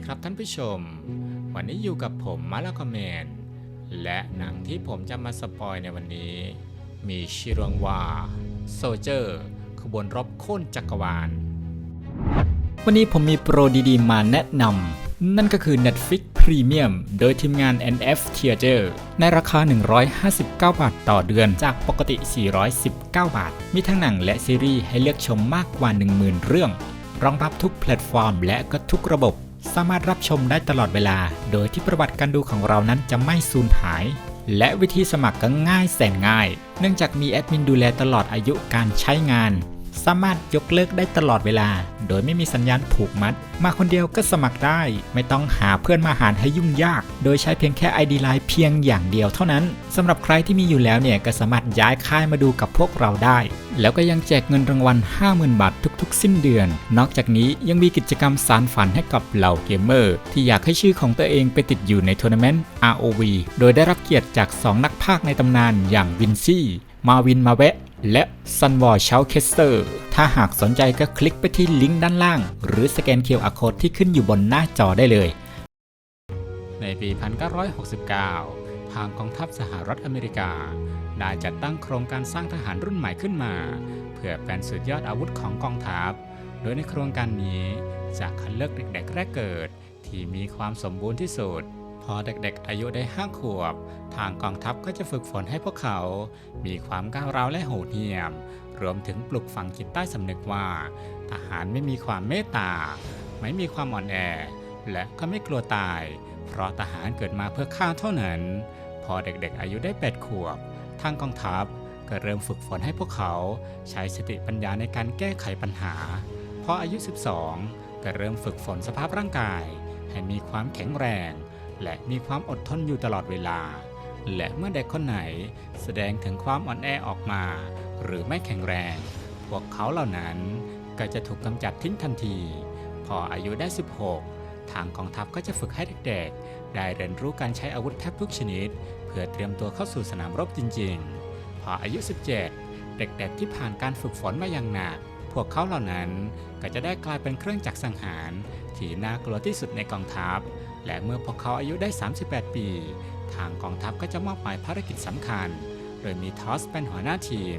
ดีครับท่านผู้ชม วันนี้อยู่กับผมมาลาคอมเมนและหนังที่ผมจะมาสปอยในวันนี้ มีชื่อเรื่องว่าโซเจอร์ขบวนรบโค่นจักรวาล วันนี้ผมมีโปรดีๆ มาแนะนำนั่นก็คือ Netflix Premium โดยทีมงาน NF Theater ในราคา 159 บาทต่อเดือนจากปกติ 419 บาท มีทั้งหนังและซีรีส์ให้เลือกชมมากกว่า 10,000 เรื่องรองรับทุกแพลตฟอร์มและก็ทุกระบบ สามารถรับชมได้ตลอดเวลา โดยที่ประวัติการดูของเรานั้นจะไม่สูญหาย และวิธีสมัครก็ง่ายแสนง่าย เนื่องจากมีแอดมินดูแลตลอดอายุการใช้งาน สามารถยกเลิกได้ตลอดเวลา โดยไม่มีสัญญาณผูกมัด มาคนเดียวก็สมัครได้ ไม่ต้องหาเพื่อนมาหารให้ยุ่งยาก โดยใช้เพียงแค่ ID Line เพียงอย่างเดียวเท่านั้นสำหรับใครที่มีอยู่แล้วเนี่ยก็สามารถย้ายค่ายมาดูกับพวกเราได้ แล้วก็ยังแจกเงินรางวัล 50,000 บาททุกๆ สิ้นเดือน นอกจากนี้ยังมีกิจกรรมสารฝันให้กับเหล่าเกมเมอร์ ที่อยากให้ชื่อของตัวเองไปติดอยู่ในทัวร์นาเมนต์ ROV โดยได้รับเกียรติจาก 2 นักพากในตำนานอย่างวินซี่ มาวินมาเวะ และซันวอร์เชลเคสเตอร์ถ้าหากสนใจก็คลิกไปที่ลิงก์ด้านล่าง หรือสแกน QR Code ที่ขึ้นอยู่บนหน้าจอได้เลย ในปี 1969 ทางกองทัพสหรัฐอเมริกา ได้จัดตั้งโครงการสร้างทหารรุ่นใหม่ขึ้นมา เพื่อเป็นสุดยอดอาวุธของกองทัพ โดยในโครงการนี้จะคัดเลือกเด็กๆแรกเกิด ที่มีความสมบูรณ์ที่สุด พอเด็กๆอายุได้ห้าขวบ ทางกองทัพก็จะฝึกฝนให้พวกเขา มีความก้าวร้าวและโหดเหี้ยม รวมถึงปลุกฝังจิตใต้สำนึกว่า ทหารไม่มีความเมตตา ไม่มีความอ่อนแอ และก็ไม่กลัวตาย เพราะทหารเกิดมาเพื่อฆ่าเท่านั้น พอเด็กๆอายุได้8ขวบ ทางกองทัพก็เริ่มฝึกฝนให้พวกเขาใช้สติปัญญาในการแก้ไขปัญหา พออายุ 12 ก็เริ่มฝึกฝนสภาพร่างกาย ให้มีความแข็งแรง และมีความอดทนอยู่ตลอดเวลา และเมื่อเด็กคนไหนแสดงถึงความอ่อนแอออกมา หรือไม่แข็งแรง พวกเขาเหล่านั้นก็จะถูกกำจัดทิ้งทันที พออายุได้ 16 ทางกองทัพก็จะฝึกให้เด็กๆ ได้เรียนรู้การใช้อาวุธแทบทุกชนิด เพื่อเตรียมตัวเข้าสู่สนามรบจริง ๆ พออายุ 17 เด็กๆ ที่ผ่านการฝึกฝนมาอย่างหนัก พวกเขาเหล่านั้นก็จะได้กลายเป็นเครื่องจักรสังหารที่น่ากลัวที่สุดในกองทัพ และเมื่อพวกเขาอายุได้ 38 ปี ทางกองทัพก็จะมอบหมายภารกิจสำคัญ โดยมีทอสเป็นหัวหน้าทีม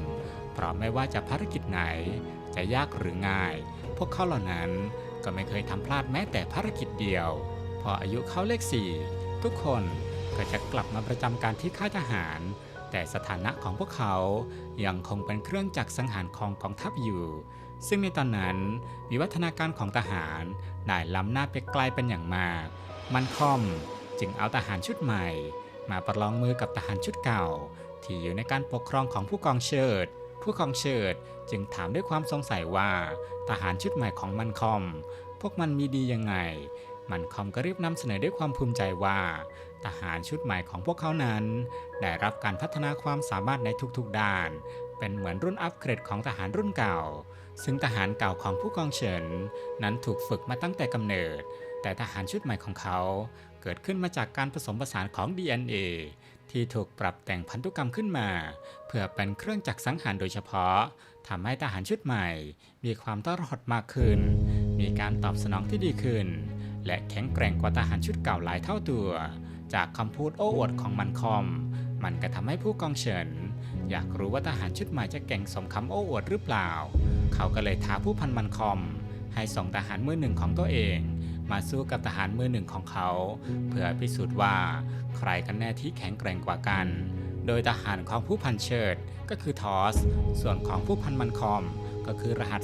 เพราะไม่ว่าจะภารกิจไหน จะยากหรือง่าย พวกเขาเหล่านั้นก็ไม่เคยทำพลาดแม้แต่ภารกิจเดียว พออายุเขาเลข4ทุกคนก็จะกลับมาประจำการที่ค่ายทหาร แต่สถานะของพวกเขายังคงเป็นเครื่องจักรสังหารของกองทัพอยู่ ซึ่งในตอนนั้นวิวัฒนาการของทหารได้ล้ำหน้าไปไกลเป็นอย่างมาก มันคอมจึงเอาทหารชุดใหม่ มาประลองมือกับทหารชุดเก่า ที่อยู่ในการปกครองของผู้กองเชิด ผู้กองเชิดจึงถามด้วยความสงสัยว่าทหารชุดใหม่ของมันคอม พวกมันมีดียังไง มันคอมก็รีบนำเสนอด้วยความภูมิใจว่า ทหารชุดใหม่ของพวกเขานั้น ได้รับการพัฒนาความสามารถในทุกๆด้าน เป็นเหมือนรุ่นอัปเกรดของทหารรุ่นเก่า ซึ่งทหารเก่าของผู้กองเฉินนั้นถูกฝึกมาตั้งแต่กำเนิด แต่ทหารชุดใหม่ของเขาเกิดขึ้นมาจากการผสมผสานของ DNA ที่ถูกปรับแต่งพันธุกรรมขึ้นมา เพื่อเป็นเครื่องจักรสังหารโดยเฉพาะทำให้ทหารชุดใหม่ มีความต้อนรอดมากขึ้น มีการตอบสนองที่ดีขึ้น และแข็งแกร่งกว่าทหารชุดเก่าหลายเท่าตัว จากคำพูดโอ้อวดของมันคอม มันก็ทำให้ผู้กองเฉิน อยากรู้ว่าทหารชุดใหม่จะเก่งสมคำโอ้อวดหรือเปล่า เขาก็เลยท้าผู้พันมันคอม ให้ส่งทหารมือหนึ่งของตัวเอง มาสู้กับทหารมือหนึ่งของเขา เพื่อพิสูจน์ว่าใครกันแน่ที่แข็งแกร่งกว่ากัน โดยทหารของผู้พันเชิดก็คือทอส ส่วนของผู้พันมันคอมก็คือรหัส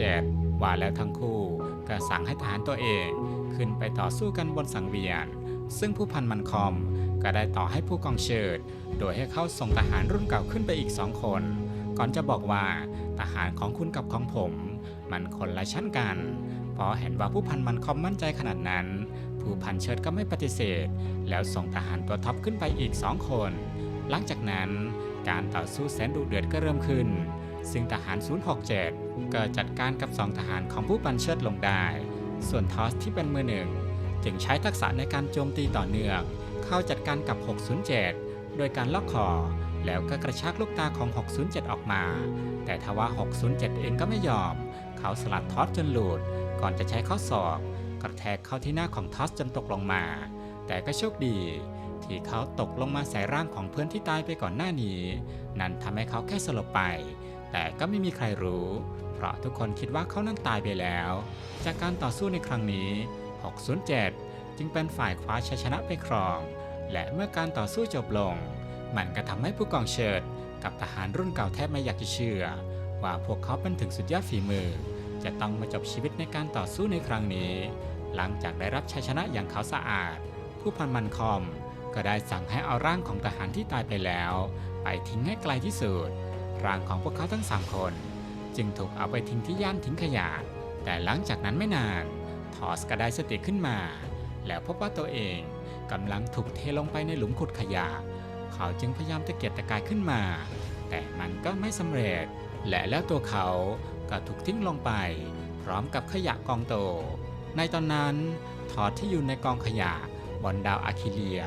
067 ว่าแล้วทั้งคู่ก็สั่งให้ทหารตัวเองขึ้นไปต่อสู้กันบนสังเวียน ซึ่งผู้พันมันคอมก็ได้ต่อให้ผู้กองเชิด โดยให้เขาส่งทหารรุ่นเก่าขึ้นไปอีกสองคน ก่อนจะบอกว่าทหารของคุณกับของผม มันคนละชั้นกัน อเห็นว่าผู้พันมันคอมมั่นใจขนาดนั้น ผู้พันเชิดก็ไม่ปฏิเสธ แล้วส่งทหารตัวท็อปขึ้นไปอีกสองคน หลังจากนั้นการต่อสู้แสนดุเดือดก็เริ่มขึ้น ซึ่งทหาร 067 ก็จัดการกับสองทหารของผู้พันเชิดลงได้ ส่วนทอสที่เป็นมือหนึ่งจึงใช้ทักษะในการโจมตีต่อเนื่อง เข้าจัดการกับ 607 โดยการล็อกคอ แล้วก็กระชากลูกตาของ 607 ออกมา แต่ทว่า 607 เองก็ไม่ยอม เขาสลัดทอสจนหลุด ก่อนจะใช้ข้อศอกกระแทกเข้าที่หน้าของทอสจนตกลงมา แต่ก็โชคดี ที่เขาตกลงมาใส่ร่างของเพื่อนที่ตายไปก่อนหน้านี้ นั่นทำให้เขาแค่สลบไป แต่ก็ไม่มีใครรู้ เพราะทุกคนคิดว่าเขานั้นตายไปแล้ว จากการต่อสู้ในครั้งนี้ 607 จึงเป็นฝ่ายคว้าชัยชนะไปครอง และเมื่อการต่อสู้จบลง มันก็ทำให้ผู้กองเชิด กับทหารรุ่นเก่าแทบไม่อยากจะเชื่อ ว่าพวกเขาเป็นถึงสุดยอดฝีมือ จะต้องมาจบชีวิตในการต่อสู้ในครั้งนี้ หลังจากได้รับชัยชนะอย่างเขาวสะอาด ผู้พันมันคอม ก็ได้สั่งให้เอาร่างของทหารที่ตายไปแล้ว ไปทิ้งให้ไกลที่สุด ร่างของพวกเขาทั้งสามคน จึงถูกเอาไปทิ้งที่ย่านทิ้งขยะ แต่หลังจากนั้นไม่นานทอสก็ได้สติขึ้นมา แล้วพบว่าตัวเองกำลังถูกเทลงไปในหลุมขุดขยะ เขาจึงพยายามตะเกียกตะกายขึ้นมา แต่มันก็ไม่สำเร็จ และแล้วตัวเขา ก็ถูกทิ้งลงไป พร้อมกับขยะกองโต ในตอนนั้นทอสที่อยู่ในกองขยะบนดาวอาคิเลีย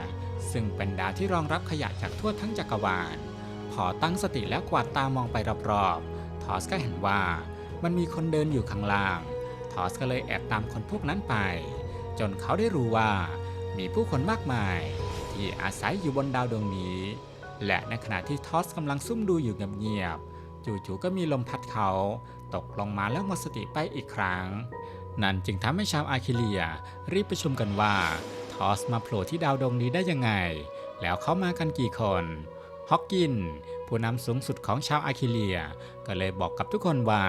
ซึ่งเป็นดาวที่รองรับขยะจากทั่วทั้งจักรวาล พอตั้งสติแล้วกวาดตามองไปรอบๆ ทอสก็เห็นว่ามันมีคนเดินอยู่ข้างล่าง ทอสก็เลยแอบตามคนพวกนั้นไป จนเขาได้รู้ว่ามีผู้คนมากมาย ที่อาศัยอยู่บนดาวดวงนี้ และในขณะที่ทอสกำลังซุ่มดูอยู่เงียบๆจู่ๆก็มีลมพัดเขา ตกลงมาแล้วหมดสติไปอีกครั้ง นั่นจึงทำให้ชาวอาคิเลีย รีบประชุมกันว่า ทอสมาโผล่ที่ดาวดวงนี้ได้ยังไง แล้วเขามากันกี่คนฮอกกิน ผู้นำสูงสุดของชาวอาคิเลีย ก็เลยบอกกับทุกคนว่า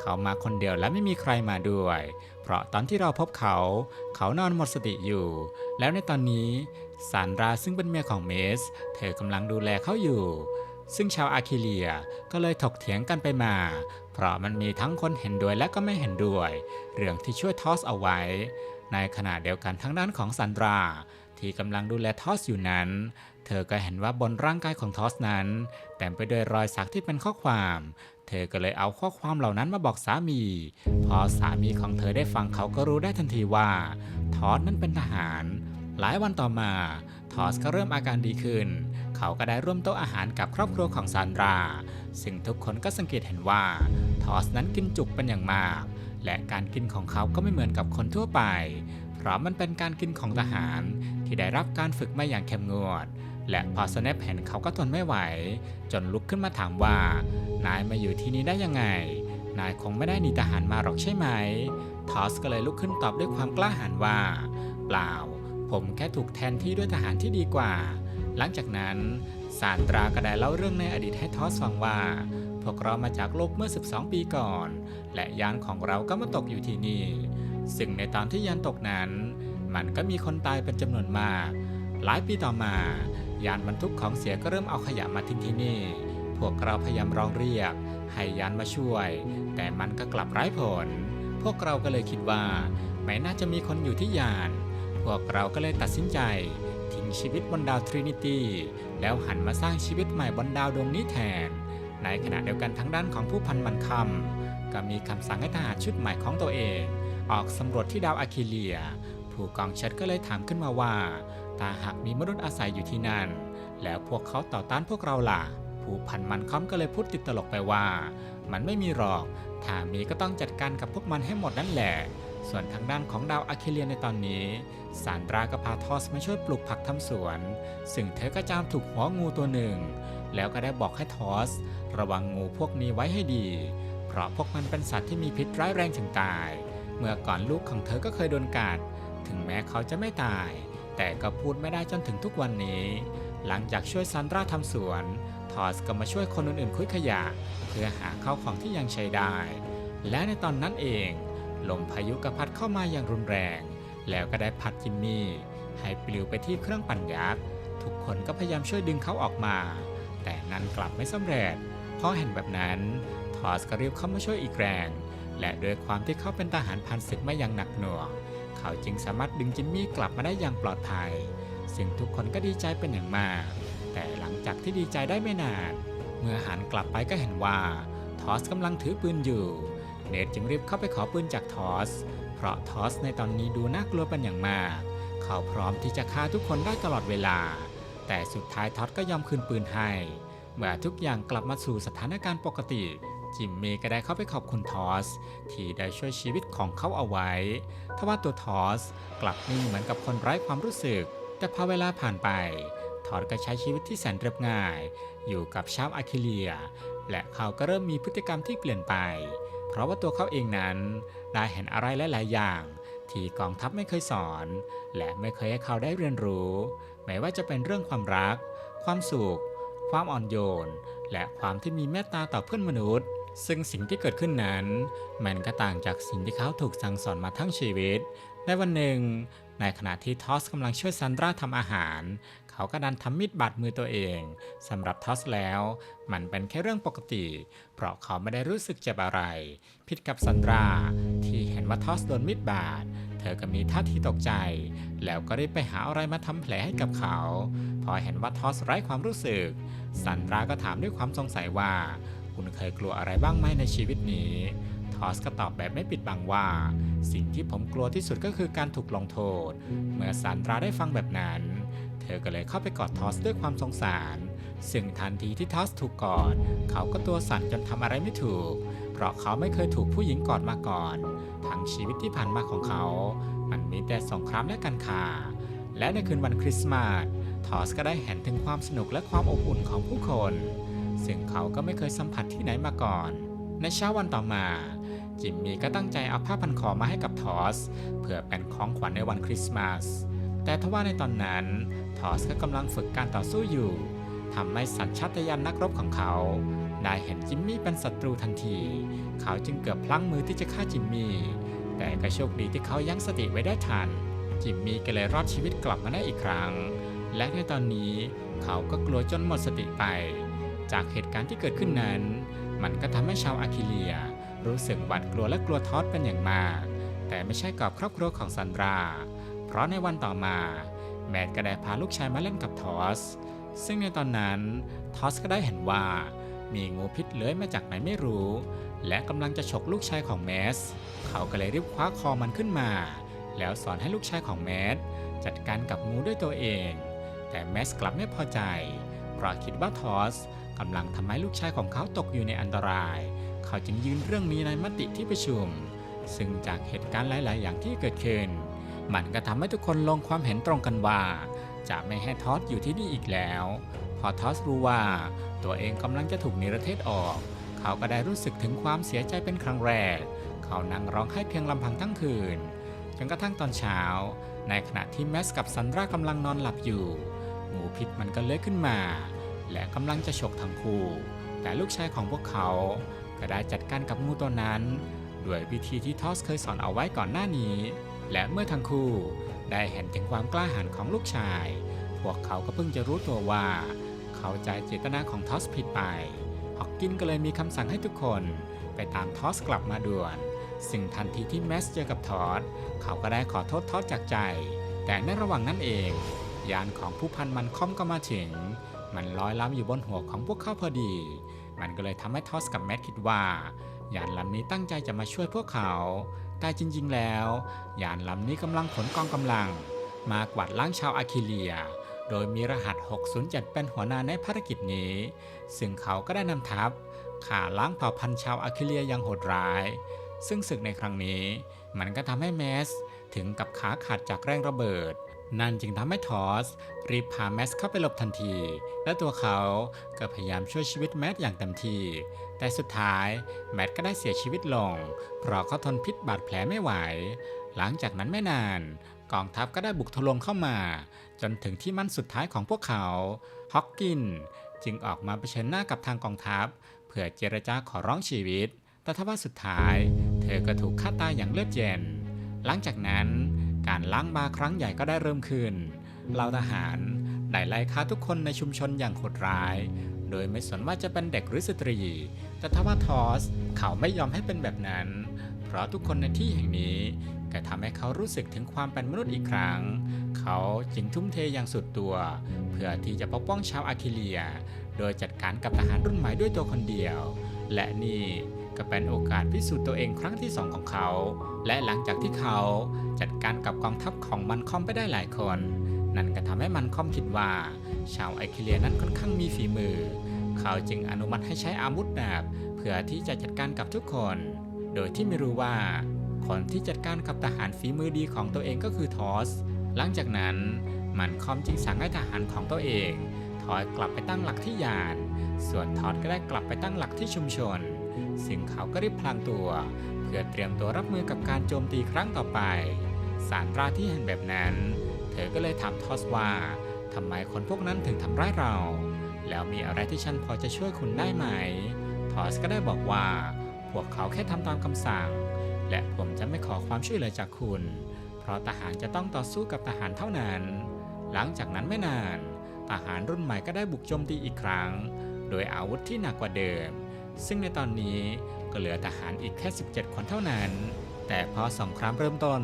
เขามาคนเดียวและไม่มีใครมาด้วย เพราะตอนที่เราพบเขา เขานอนหมดสติอยู่ แล้วในตอนนี้ซานราซึ่งเป็นเมียของเมส เธอกำลังดูแลเขาอยู่ ซึ่งชาวอาคิเลียก็เลยถกเถียงกันไปมา เพราะมันมีทั้งคนเห็นด้วยและก็ไม่เห็นด้วย เรื่องที่ช่วยทอสเอาไว้ ในขณะเดียวกันทั้งด้านของซันดรา ที่กำลังดูแลทอสอยู่นั้น เธอก็เห็นว่าบนร่างกายของทอสนั้นเต็มไปด้วยรอยสักที่เป็นข้อความ เธอก็เลยเอาข้อความเหล่านั้นมาบอกสามี พอสามีของเธอได้ฟังเขาก็รู้ได้ทันทีว่า ทอสนั้นเป็นทหาร หลายวันต่อมาทอสก็เริ่มอาการดีขึ้น เขาก็ได้ร่วมโต๊ะอาหารกับครอบครัวของซานดรา ซึ่งทุกคนก็สังเกตเห็นว่าทอสนั้นกินจุกเป็นอย่างมาก และการกินของเขาก็ไม่เหมือนกับคนทั่วไป เพราะมันเป็นการกินของทหารที่ได้รับการฝึกมาอย่างเข้มงวด และพอสแนปเห็นเขาก็ทนไม่ไหว จนลุกขึ้นมาถามว่า นายมาอยู่ที่นี่ได้ยังไง นายคงไม่ได้หนีทหารมาหรอกใช่ไหม ทอสก็เลยลุกขึ้นตอบด้วยความกล้าหาญว่า เปล่า ผมแค่ถูกแทนที่ด้วยทหารที่ดีกว่า หลังจากนั้น ซานตราก็ได้เล่าเรื่องในอดีตให้ทอสฟังว่า พวกเรามาจากโลกเมื่อ 12 ปีก่อน และยานของเราก็มาตกอยู่ที่นี่ ซึ่งในตอนที่ยานตกนั้น มันก็มีคนตายเป็นจำนวนมาก หลายปีต่อมา ยานบรรทุกของเสียก็เริ่มเอาขยะมาทิ้งที่นี่ พวกเราพยายามร้องเรียก ให้ยานมาช่วย แต่มันก็กลับไร้ผล พวกเราก็เลยคิดว่า ไม่น่าจะมีคนอยู่ที่ยาน พวกเราก็เลยตัดสินใจ ชีวิตบนดาวทรินิตี้แล้วหันมาสร้างชีวิตใหม่บนดาวดวงนี้แทน ในขณะเดียวกันทั้งด้านของผู้พันมันคำก็มีคำสั่งให้ทหารชุดใหม่ของตัวเอง ออกสำรวจที่ดาวอาคิเลีย ผู้กองเชิดก็เลยถามขึ้นมาว่าถ้าหากมีมนุษย์อาศัยอยู่ที่นั่น แล้วพวกเขาต่อต้านพวกเราล่ะ ผู้พันมันคำก็เลยพูดติดตลกไปว่า มันไม่มีหรอกถ้ามีก็ต้องจัดการกับพวกมันให้หมดนั่นแหละ ส่วนทางด้านของดาวอะเคเลียนในตอนนี้ซานดราก็พาทอสมาช่วยปลูกผักทำสวน ซึ่งเธอก็จามถูกหัวงูตัวหนึ่ง แล้วก็ได้บอกให้ทอส ระวังงูพวกนี้ไว้ให้ดี เพราะพวกมันเป็นสัตว์ที่มีพิษร้ายแรงถึงตาย เมื่อก่อนลูกของเธอก็เคยโดนกัด ถึงแม้เขาจะไม่ตาย แต่ก็พูดไม่ได้จนถึงทุกวันนี้ หลังจากช่วยซานดราทำสวน ทอสก็มาช่วยคนอื่นๆคุยขยะ เพื่อหาข้าวของที่ยังใช้ได้ และในตอนนั้นเอง ลมพายุก็พัดเข้ามาอย่างรุนแรง แล้วก็ได้พัดจิมมี่ ให้ปลิวไปที่เครื่องปั่นยักษ์ ทุกคนก็พยายามช่วยดึงเขาออกมา แต่นั้นกลับไม่สำเร็จ เพราะเห็นแบบนั้น ทอสก็รีบเข้ามาช่วยอีกแรง และด้วยความที่เขาเป็นทหารพันศึกมาอย่างหนักหน่วง เขาจึงสามารถดึงจิมมี่กลับมาได้อย่างปลอดภัย ซึ่งทุกคนก็ดีใจเป็นอย่างมาก แต่หลังจากที่ดีใจได้ไม่นาน เมื่อหันกลับไปก็เห็นว่าทอสกำลังถือปืนอยู่ เนทจึงรีบเข้าไปขอปืนจากทอส เพราะทอสในตอนนี้ดูน่ากลัวเป็นอย่างมาก เขาพร้อมที่จะฆ่าทุกคนได้ตลอดเวลา แต่สุดท้ายทอสก็ยอมคืนปืนให้ เมื่อทุกอย่างกลับมาสู่สถานการณ์ปกติจิมมี่ก็ได้เข้าไปขอบคุณทอส ที่ได้ช่วยชีวิตของเขาเอาไว้ ทว่าตัวทอส กลับนิ่งเหมือนกับคนไร้ความรู้สึก แต่พอเวลาผ่านไป ทอสก็ใช้ชีวิตที่แสนเรียบง่าย อยู่กับชาวอาคิเลีย และเขาก็เริ่มมีพฤติกรรมที่เปลี่ยนไป เพราะว่าตัวเขาเองนั้นได้เห็นอะไรหลาย ๆ อย่าง ที่กองทัพไม่เคยสอน และไม่เคยให้เขาได้เรียนรู้ ไม่ว่าจะเป็นเรื่องความรัก ความสุข ความอ่อนโยน และความที่มีเมตตาต่อเพื่อนมนุษย์ ซึ่งสิ่งที่เกิดขึ้นนั้น มันก็ต่างจากสิ่งที่เขาถูกสั่งสอนมาทั้งชีวิตในวันหนึ่งในขณะที่ทอสกำลังช่วยซันดราทำอาหาร เขาก็ดันทำมีดบาดมือตัวเองสำหรับทอสแล้ว มันเป็นแค่เรื่องปกติ เพราะเขาไม่ได้รู้สึกเจ็บอะไร ผิดกับซันดรา ที่เห็นว่าทอสโดนมีดบาด เธอก็มีท่าทีตกใจ แล้วก็รีบไปหาอะไรมาทำแผลให้กับเขา พอเห็นว่าทอสไร้ความรู้สึก ซันดราก็ถามด้วยความสงสัยว่า คุณเคยกลัวอะไรบ้างไหมในชีวิตนี้ทอสก็ตอบแบบไม่ปิดบังว่า สิ่งที่ผมกลัวที่สุดก็คือการถูกลงโทษ เมื่อซันดราได้ฟังแบบนั้น เธอก็เลยเข้าไปกอดทอสด้วยความสงสาร ซึ่งทันทีที่ทอสถูกกอด เขาก็ตัวสั่นจนทำอะไรไม่ถูก เพราะเขาไม่เคยถูกผู้หญิงกอดมาก่อน ทั้งชีวิตที่ผ่านมาของเขา มันมีแต่สงครามและการฆ่า และในคืนวันคริสต์มาส ทอสก็ได้เห็นถึงความสนุกและความอบอุ่นของผู้คน ซึ่งเขาก็ไม่เคยสัมผัสที่ไหนมาก่อน ในเช้าวันต่อมาจิมมี่ก็ตั้งใจเอาผ้าพันคอมาให้กับทอส เพื่อเป็นของขวัญในวันคริสต์มาส แต่ทว่าในตอนนั้นทอสก็กำลังฝึกการต่อสู้อยู่ทำให้สัญชาตญาณนักรบของเขา ได้เห็นจิมมี่เป็นศัตรูทันที เขาจึงเกือบพลั้งมือที่จะฆ่าจิมมี่ แต่ก็โชคดีที่เขายั้งสติไว้ได้ทัน จิมมี่ก็เลยรอดชีวิตกลับมาได้อีกครั้ง และในตอนนี้เขาก็กลัวจนหมดสติไป จากเหตุการณ์ที่เกิดขึ้นนั้น มันก็ทำให้ชาวอาคิเลีย รู้สึกหวาดกลัวและกลัวทอสเป็นอย่างมาก แต่ไม่ใช่กับครอบครัวของซันดรา เพราะในวันต่อมา แมดก็ได้พาลูกชายมาเล่นกับทอส ซึ่งในตอนนั้นทอสก็ได้เห็นว่ามีงูพิษเลื้อยมาจากไหนไม่รู้ และกำลังจะฉกลูกชายของแมส เขาก็เลยรีบคว้าคอมันขึ้นมา แล้วสอนให้ลูกชายของแมสจัดการกับงูด้วยตัวเอง แต่แมสกลับไม่พอใจ เพราะคิดว่าทอสกำลังทำให้ลูกชายของเขาตกอยู่ในอันตราย เขาจึงยืนเรื่องนี้ในมติที่ประชุม ซึ่งจากเหตุการณ์หลาย ๆ อย่างที่เกิดขึ้น มันก็ทำให้ทุกคนลงความเห็นตรงกันว่า จะไม่ให้ทอสอยู่ที่นี่อีกแล้ว พอทอสรู้ว่าตัวเองกำลังจะถูกนิรเทศออก เขาก็ได้รู้สึกถึงความเสียใจเป็นครั้งแรก เขานั่งร้องไห้เพียงลำพังทั้งคืนจนกระทั่งตอนเช้า ในขณะที่แมสกับซันดรากำลังนอนหลับอยู่งูพิษมันก็เลื้อยขึ้นมา และกำลังจะฉกทั้งคู่ แต่ลูกชายของพวกเขาก็ได้จัดการกับงูตัวนั้น ด้วยวิธีที่ทอสเคยสอนเอาไว้ก่อนหน้านี้ และเมื่อทั้งคู่ได้เห็นถึงความกล้าหาญของลูกชาย พวกเขาก็เพิ่งจะรู้ตัวว่า เข้าใจเจตนาของทอสผิดไป ฮอกกินก็เลยมีคำสั่งให้ทุกคนไปตามทอสกลับมาด่วน ซึ่งทันทีที่แมสเจอกับทอส เขาก็ได้ขอโทษทอสจากใจ แต่ในระหว่างนั้นเอง ยานของผู้พันมันคอมก็มาถึง มันลอยล้ำอยู่บนหัวของพวกเขาพอดี มันก็เลยทำให้ทอสกับแมทคิดว่ายานลำนี้ตั้งใจจะมาช่วยพวกเขา แต่จริงๆ แล้ว ยานลำนี้กำลังขนกองกำลัง มากวาดล้างชาวอาคิเลีย โดยมีรหัส 607 เป็นหัวหน้าในภารกิจนี้ ซึ่งเขาก็ได้นำทัพข่าล้างเผ่าพันธุ์ชาวอาคิเลียอย่างโหดร้าย ซึ่งศึกในครั้งนี้ มันก็ทำให้แมสถึงกับขาขาดจากแรงระเบิด นั่นจึงทำให้ทอส รีบพาแมสเข้าไปหลบทันที และตัวเขาก็พยายามช่วยชีวิตแมสอย่างเต็มที่ แต่สุดท้ายแมทก็ได้เสียชีวิตลง เพราะเขาทนพิษบาดแผลไม่ไหว หลังจากนั้นไม่นาน กองทัพก็ได้บุกทะลวงเข้ามา จนถึงที่มั่นสุดท้ายของพวกเขาฮอกกินจึงออกมาเผชิญหน้ากับทางกองทัพ เพื่อเจรจาขอร้องชีวิต แต่ทว่าสุดท้าย เธอก็ถูกฆ่าตายอย่างเลือดเย็น หลังจากนั้นการล้างบาครั้งใหญ่ก็ได้เริ่มขึ้นเหล่าทหารได้ไล่ฆ่าทุกคนในชุมชนอย่างโหดร้าย โดยไม่สนว่าจะเป็นเด็กหรือสตรี แต่ทว่าทอสเขาไม่ยอมให้เป็นแบบนั้น เพราะทุกคนในที่แห่งนี้ก็ทำให้เขารู้สึกถึงความเป็นมนุษย์อีกครั้ง เขาจึงทุ่มเทอย่างสุดตัว เพื่อที่จะปกป้องชาวอาคิเลีย โดยจัดการกับทหารรุ่นใหม่ด้วยตัวคนเดียว และนี่ก็เป็นโอกาสพิสูจน์ตัวเองครั้งที่สองของเขา และหลังจากที่เขาจัดการกับกองทัพของมันคอมไปได้หลายคน นั่นก็ทำให้มันคอมคิดว่า ชาวไอคิเลียนั้นค่อนข้างมีฝีมือ เขาจึงอนุมัติให้ใช้อาวุธดาบเพื่อที่จะจัดการกับทุกคน โดยที่ไม่รู้ว่า คนที่จัดการกับทหารฝีมือดีของตัวเองก็คือทอส หลังจากนั้นมันคอมจึงสั่งให้ทหารของตัวเองถอยกลับไปตั้งหลักที่ยาน ส่วนทอดก็ได้กลับไปตั้งหลักที่ชุมชน ซึ่งเขาก็รีบพลางตัว เพื่อเตรียมตัวรับมือกับการโจมตีครั้งต่อไป สารตราที่เห็นแบบนั้น เธอก็เลยถามทอสว่า ทำไมคนพวกนั้นถึงทำร้ายเรา แล้วมีอะไรที่ฉันพอจะช่วยคุณได้ไหม ทอสก็ได้บอกว่า พวกเขาแค่ทำตามคำสั่ง และผมจะไม่ขอความช่วยเหลือจากคุณ เพราะทหารจะต้องต่อสู้กับทหารเท่านั้น หลังจากนั้นไม่นาน ทหารรุ่นใหม่ก็ได้บุกโจมตีอีกครั้ง โดยอาวุธที่หนักกว่าเดิม ซึ่งในตอนนี้ก็เหลือทหารอีกแค่ 17 คนเท่านั้น แต่พอสงครามเริ่มต้น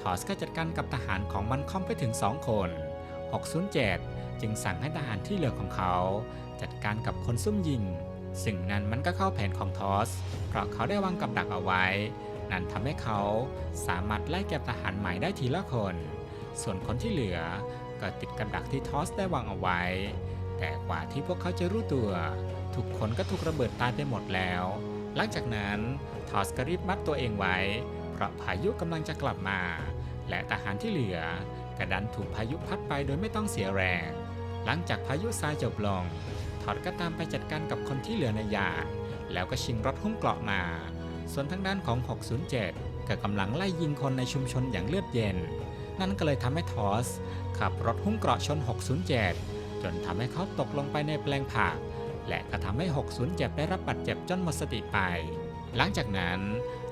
ทอสก็จัดการกับทหารของมันคอมไปถึง2คน 607 จึงสั่งให้ทหารที่เหลือของเขา จัดการกับคนซุ่มยิง สิ่งนั้นมันก็เข้าแผนของทอส เพราะเขาได้วางกับดักเอาไว้ นั่นทำให้เขาสามารถไล่เก็บทหารใหม่ได้ทีละคน ส่วนคนที่เหลือก็ติดกับดักที่ทอสได้วางเอาไว้ แต่กว่าที่พวกเขาจะรู้ตัว ทุกคนก็ถูกระเบิดตายไปหมดแล้ว หลังจากนั้นทอสก็รีบมัดตัวเองไว้ เพราะพายุกำลังจะกลับมา และทหารที่เหลือ กระดันถูกพายุพัดไปโดยไม่ต้องเสียแรง หลังจากพายุทรายจบลงทอดก็ตามไปจัดการกับคนที่เหลือในยานแล้วก็ชิงรถหุ้มเกราะมา ส่วนทางด้านของ 607 ก็กำลังไล่ยิงคนในชุมชนอย่างเลือดเย็น นั่นก็เลยทำให้ทอส ขับรถหุ้มเกราะชน 607 จนทำให้เขาตกลงไปในแปลงผัก และก็ทำให้ 607 ได้รับบาดเจ็บจนหมดสติไป หลังจากนั้น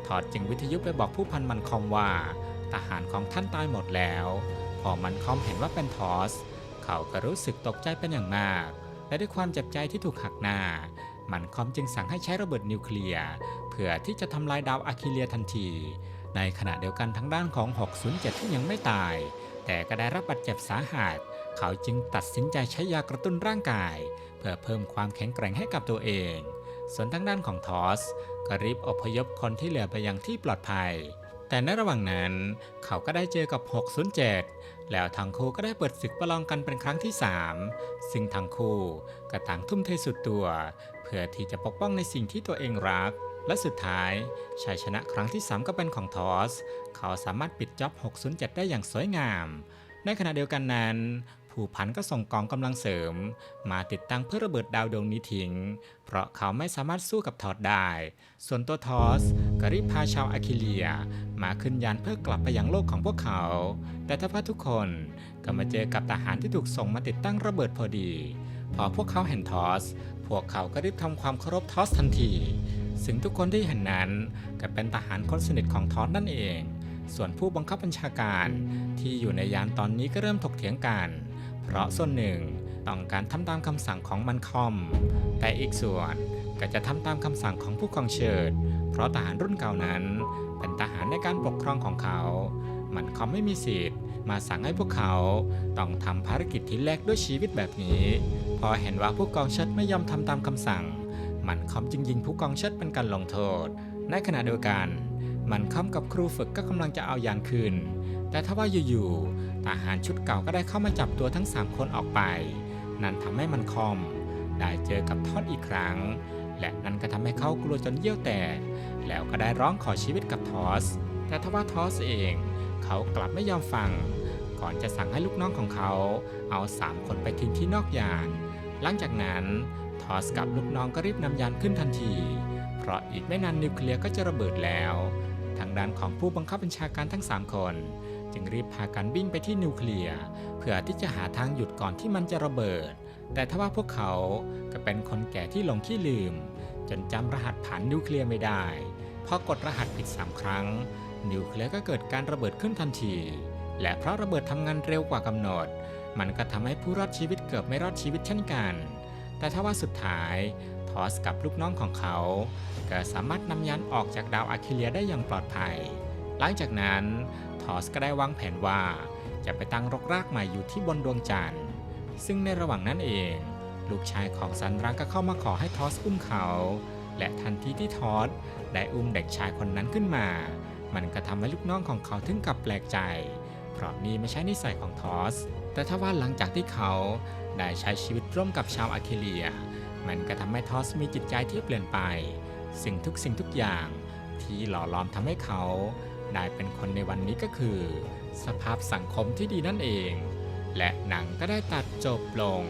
ทอดจึงวิทยุไปบอกผู้พันมันคอมว่า ทหารของท่านตายหมดแล้ว อมันคอมเห็นว่าเป็นทอส เขาก็รู้สึกตกใจเป็นอย่างมาก และด้วยความเจ็บใจที่ถูกหักหน้า มันคอมจึงสั่งให้ใช้ระเบิดนิวเคลียร์เพื่อที่จะทำลายดาวอะคิเลียทันที ในขณะเดียวกันทางด้านของ 607 ที่ยังไม่ตาย แต่ก็ได้รับบาดเจ็บสาหัสเขาจึงตัดสินใจใช้ยากระตุ้นร่างกาย เพื่อเพิ่มความแข็งแกร่งให้กับตัวเอง ส่วนทางด้านของทอสก็รีบอพยพคนที่เหลือไปยังที่ปลอดภัย แต่ในระหว่างนั้นเขาก็ได้เจอกับ 607 แล้วทั้งคู่ก็ได้เปิดศึกประลองกันเป็นครั้งที่ 3 ซึ่งทั้งคู่ก็ต่างทุ่มเทสุดตัว เพื่อที่จะปกป้องในสิ่งที่ตัวเองรัก และสุดท้ายชัยชนะครั้งที่ 3 ก็เป็นของทอส เขาสามารถปิดจ็อบ 607 ได้อย่างสวยงาม ในขณะเดียวกันนั้นผู้พันก็ส่งกองกำลังเสริม มาติดตั้งเพื่อระเบิดดาวดวงนี้ทิ้ง เพราะเขาไม่สามารถสู้กับทอสได้ ส่วนตัวทอสก็รีบพาชาวอาคิเลีย มาขึ้นยานเพื่อกลับไปยังโลกของพวกเขา แต่ถ้าว่าทุกคนก็มาเจอกับทหารที่ถูกส่งมาติดตั้งระเบิดพอดี พอพวกเขาเห็นทอส พวกเขาก็รีบทำความเคารพทอสทันที ซึ่งทุกคนที่เห็นนั้นก็เป็นทหารคนสนิทของทอสนั่นเอง ส่วนผู้บังคับบัญชาการที่อยู่ในยานตอนนี้ก็เริ่มถกเถียงกัน เพราะส่วนหนึ่งต้องการทำตามคำสั่งของมันคอม แต่อีกส่วนก็จะทำตามคำสั่งของผู้กองเชิด เพราะทหารรุ่นเก่านั้น เป็นทหารในการปกครองของเขา มันคอมไม่มีสิทธิ์ มาสั่งให้พวกเขาต้องทำภารกิจที่แลกด้วยชีวิตแบบนี้ พอเห็นว่าผู้กองเชิดไม่ยอมทำตามคำสั่ง มันคอมจึงยิงผู้กองเชิดเป็นการลงโทษ ในขณะเดียวกัน มันคอมกับครูฝึกก็กำลังจะเอายานคืนแต่ถ้าว่าอยู่ๆทหารชุดเก่าก็ได้เข้ามาจับตัวทั้ง 3 คนออกไป นั่นทำให้มันคอม ได้เจอกับทอดอีกครั้ง และนั่นก็ทำให้เขากลัวจนเยี่ยวแตกแล้วก็ได้ร้องขอชีวิตกับทอส แต่ทว่าทอสเองเขากลับไม่ยอมฟัง ก่อนจะสั่งให้ลูกน้องของเขา เอาสามคนไปทิ้งที่นอกยาน หลังจากนั้นทอสกับลูกน้องก็รีบนำยานขึ้นทันที เพราะอีกไม่นานนิวเคลียร์ก็จะระเบิดแล้ว ทางด้านของผู้บังคับบัญชาการทั้ง 3 คน จึงรีบพากันวิ่งไปที่นิวเคลียร์เพื่อที่จะหาทางหยุดก่อนที่มันจะระเบิด แต่ทว่าพวกเขาก็เป็นคนแก่ที่หลงขี้ลืม จนจำรหัสผ่านนิวเคลียร์ไม่ได้พอกดรหัสผิด 3 ครั้ง นิวเคลียร์ก็เกิดการระเบิดขึ้นทันที และเพราะระเบิดทำงานเร็วกว่ากำหนด มันก็ทำให้ผู้รอดชีวิตเกือบไม่รอดชีวิตเช่นกัน แต่ถ้าว่าสุดท้ายทอสกับลูกน้องของเขาก็สามารถนำยานออกจากดาวอาคิเลียได้อย่างปลอดภัย หลังจากนั้นทอสก็ได้วางแผนว่าจะไปตั้งรกรากใหม่อยู่ที่บนดวงจันทร์ ซึ่งในระหว่างนั้นเอง ลูกชายของซันรักก็เข้ามาขอให้ทอสอุ้มเขา และทันทีที่ทอสได้อุ้มเด็กชายคนนั้นขึ้นมา มันก็ทำให้ลูกน้องของเขาถึงกับแปลกใจ เพราะนี่ไม่ใช่นิสัยของทอส แต่ถ้าว่าหลังจากที่เขาได้ใช้ชีวิตร่วมกับชาวอาเคเลีย มันก็ทำให้ทอสมีจิตใจที่เปลี่ยนไป สิ่งทุกสิ่งทุกอย่างที่หล่อหลอมทำให้เขาได้เป็นคนในวันนี้ก็คือ สภาพสังคมที่ดีนั่นเอง และหนังก็ได้ตัดจบลง